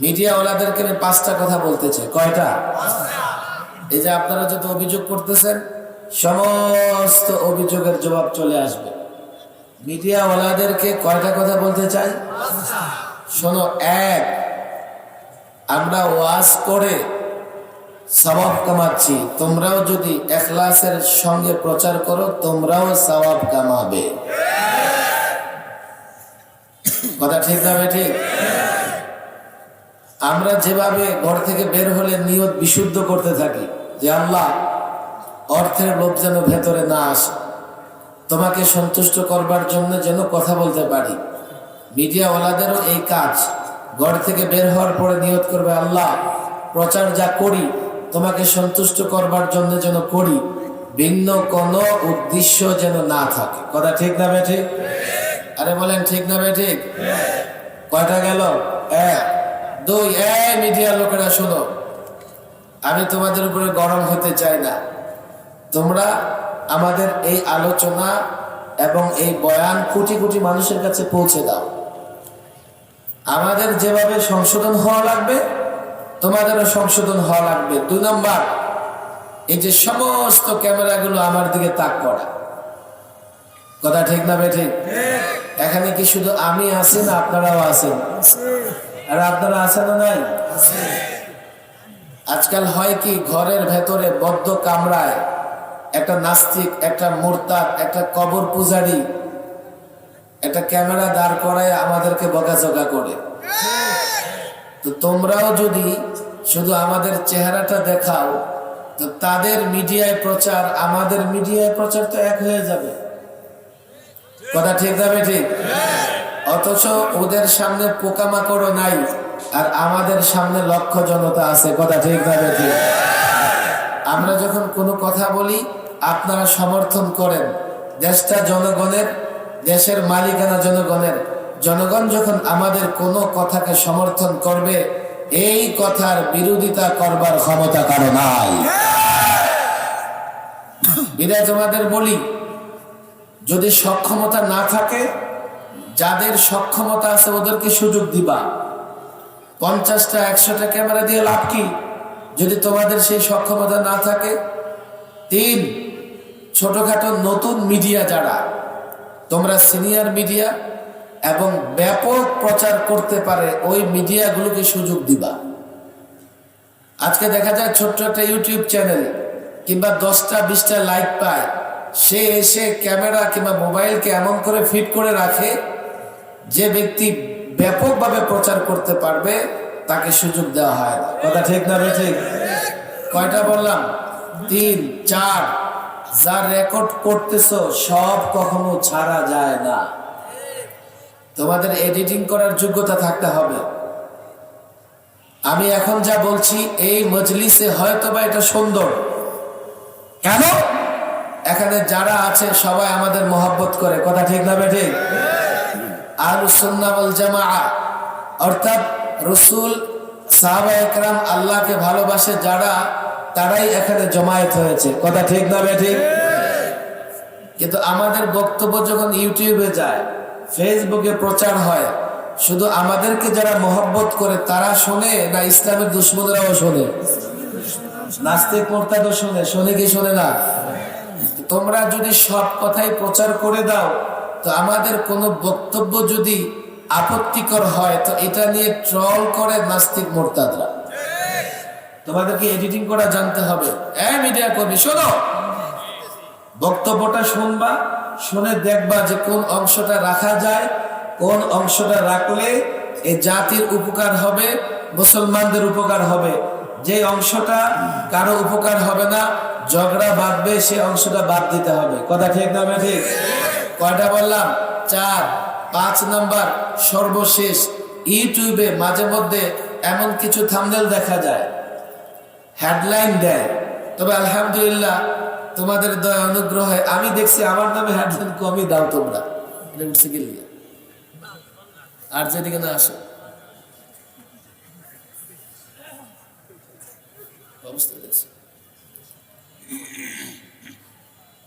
Media ওলাদেরকে আমি পাঁচটা কথা বলতে চাই। কয়টা? এই যে আপনারা যত অভিযোগ করতেছেন, সমস্ত অভিযোগের জবাব চলে আসবে। মিডিয়া ওলাদেরকে কয়টা কথা বলতে চাই? শোনো, এক, আমরা ওয়াজ করে সওয়াব কামাচ্ছি। তোমরাও যদি এখলাসের সঙ্গে প্রচার করো, তোমরাও সওয়াব কামাবে। কথা ঠিক না ঠিক? আমরা যেভাবে ঘর থেকে বের হলে নিয়ত বিশুদ্ধ করতে থাকি, যে আল্লাহ, অর্থের লোভ যেন ভেতরে না আসে। তোমাকে সন্তুষ্ট করবার জন্য যেন কথা বলতে পারি। মিডিয়াওয়ালাদেরও এই কাজ। ঘর থেকে বের হওয়ার পরে নিয়ত করবে, আল্লাহ, প্রচার যা করি, তোমাকে সন্তুষ্ট করবার জন্য যেন করি। ভিন্ন কোনো উদ্দেশ্য যেন না থাকে। কথা ঠিক না ঠিক? আরে বলেন, ঠিক না ঠিক? কয়টা গেল? এক। দুই এ মিডিয়ার লোকেরা শোনো আমি তোমাদের উপরে গরম হতে চাই না। তোমরা আমাদের এই আলোচনা এবং এই বয়ান কোটি কোটি মানুষের কাছে পৌঁছে দাও। আমাদের যেভাবে সংশোধন হওয়া লাগবে তোমাদেরও সংশোধন হওয়া লাগবে। দুই নম্বর এই যে সমস্ত ক্যামেরাগুলো আমার দিকে তাক করা। কথা ঠিক না ঠিক? এখানে কি শুধু আমি আছি না আপনারাও আছেন? আর আপনারা আছেন না নাই? আজকাল হয় কি ঘরের ভেতরে বদ্ধ কামরায় একটা নাস্তিক একটা মোরতাদ একটা কবর পূজারি একটা ক্যামেরা দাঁড় করায় আমাদেরকে বকাঝকা করে। তো তোমরাও যদি শুধু আমাদের চেহারাটা দেখাও তো তাদের মিডিয়ায় প্রচার আমাদের মিডিয়ায় প্রচার তো এক হয়ে যাবে। কথা ঠিক যাবে ঠিক? অথচ ওদের সামনে পোকামাকড়ও নাই, আর আমাদের সামনে লক্ষ জনতা আছে। কথা ঠিক যাবে ঠিক আমরা যখন কোনো কথা বলি, আপনারা সমর্থন করেন। দেশটা জনগণের, দেশের মালিকানা জনগণের। জনগণ যখন আমাদের কোনো কথাকে সমর্থন করবে, এই কথার বিরোধিতা করবার ক্ষমতা কারও নাই। বিদায় তোমাদের বলি, যদি সক্ষমতা না থাকে যাদের সক্ষমতা আছে ওদেরকে সুযোগ দিবা। পঞ্চাশটা, একশোটা ক্যামেরা দিয়ে লাভ কি? যদি তোমাদের সেই সক্ষমতা না থাকে, তিন, ছোটখাটো নতুন মিডিয়া যারা, তোমরা সিনিয়র মিডিয়া এবং ব্যাপক প্রচার করতে পারে, ওই মিডিয়াগুলোকে সুযোগ দিবা। আজকে দেখা যায় ছোট্ট একটা ইউটিউব চ্যানেল কিংবা দশটা, বিশটা লাইক পায়। সে এসে ক্যামেরা কিংবা মোবাইলকে এমন করে ফিট করে রাখে যে ব্যক্তি ব্যাপকভাবে প্রচার করতে পারবে, তাকে সুযোগ দেওয়া হয় না। কথা ঠিক না ঠিক কয়টা বললাম? তিন, চার। যা রেকর্ড করতেছো, সব কখনো ছাড়া যায় না। তোমাদের এডিটিং করার যোগ্যতা থাকতে হবে। আমি এখন যা বলছি, এই মজলিসে হয়তো বা এটা সুন্দর। কেন? এখানে যারা আছে, সবাই আমাদের মহাব্বত করে। কথা ঠিক না ঠিক আলুসুন্নাবল জামা অর্থাৎ রসুল, সাহাবা একরাম আল্লাহকে ভালোবাসে যারা, তারাই এখানে জমায়েত হয়েছে। কথা ঠিক না ঠিক? কিন্তু আমাদের বক্তব্য যখন ইউটিউবে যায়, ফেসবুকে প্রচার হয়, শুধু আমাদেরকে যারা মহব্বত করে, তারা শোনে না ইসলামের দুশ্মনরাও শোনে? নাস্তিক মোর্তাদও শোনে শোনে কি শোনে না? তোমরা যদি সব কথাই প্রচার করে দাও তো আমাদের কোনো বক্তব্য যদি আপত্তিকর হয়, তো এটা নিয়ে ট্রল করে নাস্তিক মোরতাদরা। তোমাদেরকে এডিটিং করা জানতে হবে? হ্যাঁ মিডিয়া কর্মী, শোনো। বক্তব্যটা শুনবা, শুনে দেখবা যে কোন অংশটা রাখা যায়, কোন অংশটা রাখলে এই জাতির উপকার হবে, মুসলমানদের উপকার হবে। যে অংশটা কারও উপকার হবে না, ঝগড়া বাঁধবে, সে অংশটা বাদ দিতে হবে। কথা ঠিক না ঠিক কয়টা বললাম? চার। পাঁচ নাম্বার, সর্বশেষ। ইউটিউবে মাঝে মধ্যে এমন কিছু থামনেল দেখা যায়। হেডলাইন দেয়। তবে আলহামদুলিল্লাহ, তোমাদের দয়া অনুগ্রহে, আমি দেখছি আমার নামে হেডলাইন কমই দাও তোমরা। আর যেদিকে না আসো।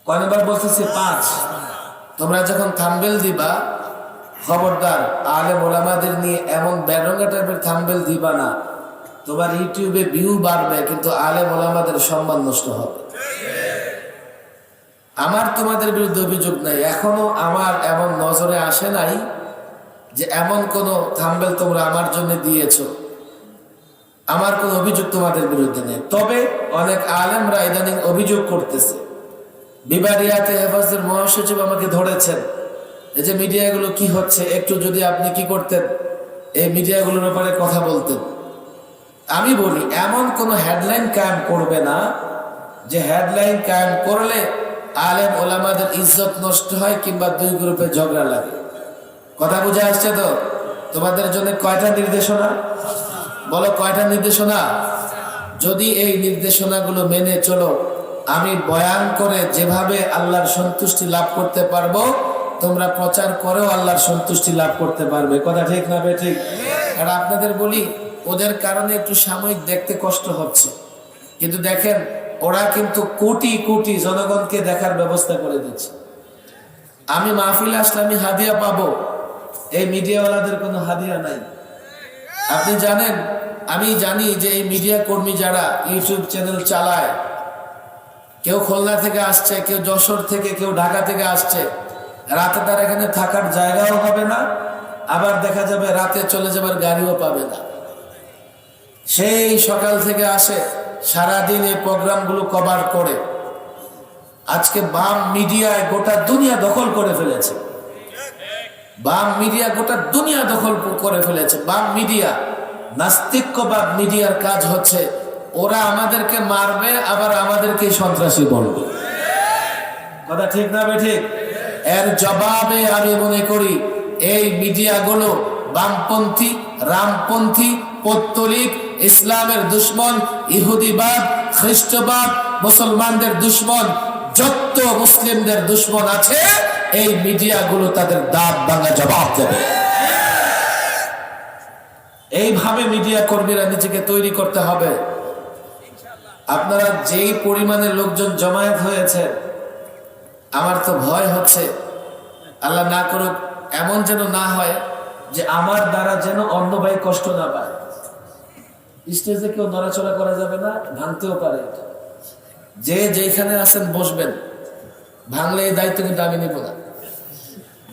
কয় নম্বর বলতেছি? পাঁচ। তোমরা যখন থাম্বেল দিবা, খবরদার, আলেম ওলামাদের নিয়ে এমন ব্যারঙ্গা টাইপের থাম্বেল দিবা না। তোমার ইউটিউবে ভিউ বাড়বে, কিন্তু আলেম ওলামাদের সম্মান নষ্ট হবে। আমার তোমাদের বিরুদ্ধে অভিযোগ নাই। এখনও আমার এমন নজরে আসে নাই যে এমন কোন থাম্বেল তোমরা আমার জন্য দিয়েছ। আমার কোন অভিযোগ তোমাদের বিরুদ্ধে নেই। তবে অনেক আলেমরা ইদানিং অভিযোগ করতেছে। বিবারিয়াতে হেফাজের মহাসচিব আমাকে ধরেছেন। এই যে মিডিয়াগুলো কি হচ্ছে, একটু যদি আপনি কি করতেন, এই মিডিয়াগুলোর ব্যাপারে কথা বলতেন। আমি বলি, এমন কোন হেডলাইন কায়েম করবে না, যে হেডলাইন কায়েম করলে আলেম ওলামাদের ইজ্জত নষ্ট হয় কিংবা দুই গ্রুপে ঝগড়া লাগে। কথা বুঝে আসছে তো? তোমাদের জন্য কয়টা নির্দেশনা? বলো কয়টা নির্দেশনা? যদি এই নির্দেশনাগুলো মেনে চলো আমি বয়ান করে যেভাবে আল্লাহর সন্তুষ্টি লাভ করতে পারব, তোমরা প্রচার করেও আল্লাহর সন্তুষ্টি লাভ করতে পারবে। কথা ঠিক না ঠিক? আর আপনাদের বলি, ওদের কারণে একটু সাময়িক দেখতে কষ্ট হচ্ছে। কিন্তু দেখেন, ওরা কিন্তু কোটি কোটি জনগণকে দেখার ব্যবস্থা করে দিচ্ছে। আমি মাহফিল আসলে আমি হাদিয়া পাবো। এই মিডিয়াওয়ালাদের কোনো হাদিয়া নাই। আপনি জানেন, আমি জানি যে এই মিডিয়া কর্মী যারা ইউটিউব চ্যানেল চালায় কেউ খুলনা থেকে আসছে, কেউ যশোর থেকে, কেউ ঢাকা থেকে আসছে। রাতে তার এখানে থাকার জায়গাও হবে না, আবার দেখা যাবে রাতে চলে যাবার গাড়িও পাবে না। সেই সকাল থেকে আসে, সারাদিন এই প্রোগ্রামগুলো কভার করে। আজকে বাম মিডিয়ায় গোটা দুনিয়া দখল করে ফেলেছে। বাম মিডিয়া গোটা দুনিয়া দখল করে ফেলেছে। বাম মিডিয়া, নাস্তিক্যবাদ মিডিয়ার কাজ হচ্ছে ওরা আমাদেরকে মারবে, আবার আমাদেরকে সন্ত্রাসী বলবে। কথা ঠিক না ঠিক? এর জবাবে আমি মনে করি, এই মিডিয়াগুলো বামপন্থী, রামপন্থী, পত্তলিক, ইসলামের দুশ্মন, ইহুদিবাদ, খ্রিস্টবাদ, মুসলমানদের দুশ্মন, যত মুসলিমদের দুশ্মন আছে, এই মিডিয়াগুলো তাদের দাঁত ভাঙা জবাব দেবে। এইভাবে মিডিয়া কর্মীরা নিজেকে তৈরি করতে হবে। আপনারা যেই পরিমাণে লোকজন জমায়েত হয়েছে, আমার তো ভয় হচ্ছে। আল্লাহ না করুক, এমন যেন না হয় যে আমার দ্বারা যেন অন্য ভাই কষ্ট না পায়। স্টেজে কেউ নড়াচড়া করা যাবে না, ভাঙতেও পারে যে যেখানে আছেন বসবেন। ভাঙলে এই দায়িত্ব কিন্তু আমি নিব না।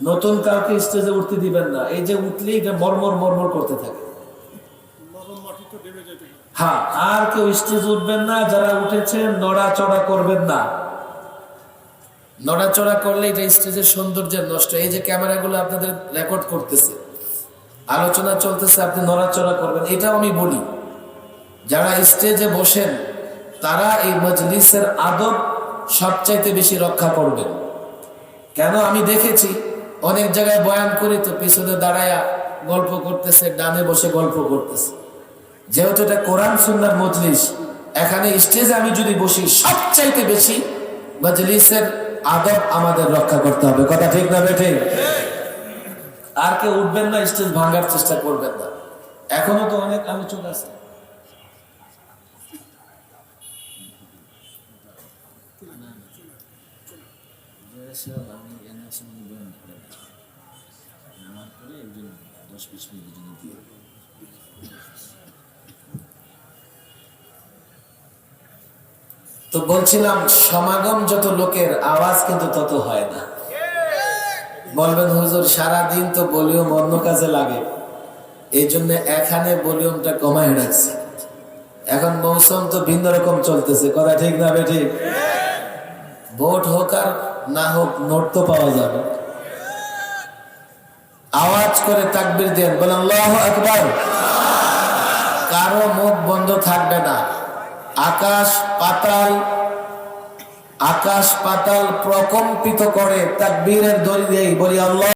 নতুন কাউকে স্টেজে উঠতে দিবেন না। এই যে উঠলেই এটা মরমর মরমর করতে থাকে। হ্যাঁ আর কেউ স্টেজ উঠবেন না, যারা উঠেছেন নড়াচড়া করবেন না। নড়াচড়া করলে এটা স্টেজের সৌন্দর্য নষ্ট, এই যে ক্যামেরাগুলো আপনাদের রেকর্ড করতেছে, আলোচনা চলতেছে, আপনি নড়াচড়া করবেন, এটাও আমি বলি। যারা স্টেজে বসেন, তারা এই মজলিসের আদব সবচাইতে বেশি রক্ষা করবেন। কেন? আমি দেখেছি, অনেক জায়গায় বয়ান করি তো পিছনে দাঁড়ায়া গল্প করতেছে, ডানে বসে গল্প করতেছে। যেহেতু এটা কোরআন সুন্নার মজলিস, এখানে স্টেজে আমি যদি বসি, সবচাইতে বেশি মজলিসের আদব আমাদের রক্ষা করতে হবে। কথা ঠিক না বেঠে? আর কেউ উঠবেন না স্টেজ ভাঙার চেষ্টা করবেন না। এখনও তো অনেক আলোচনা আছে। আমার করে একজন দশ জন্য দিয়ে তো বলছিলাম, সমাগম যত লোকের আওয়াজ কিন্তু তত হয় না। বলবেন, হুজুর সারা দিন তো ভলিউম অন্য কাজে লাগে। এই জন্য এখানে ভলিউমটা কমায় রাখছে। এখন মৌসুম তো ভিন্ন রকম চলতেছে, কথা ঠিক না বে ঠিক? ভোট হোক আর না হোক, নোট তো পাওয়া যাবে। আওয়াজ করে তাকবির দেন, বলেন, আল্লাহ আকবার। কারও মুখ বন্ধ থাকবে না। আকাশ পাতাল আকাশ পাতাল প্রকম্পিত করে তাকবীরের দড়ি দেই বলি আল্লাহ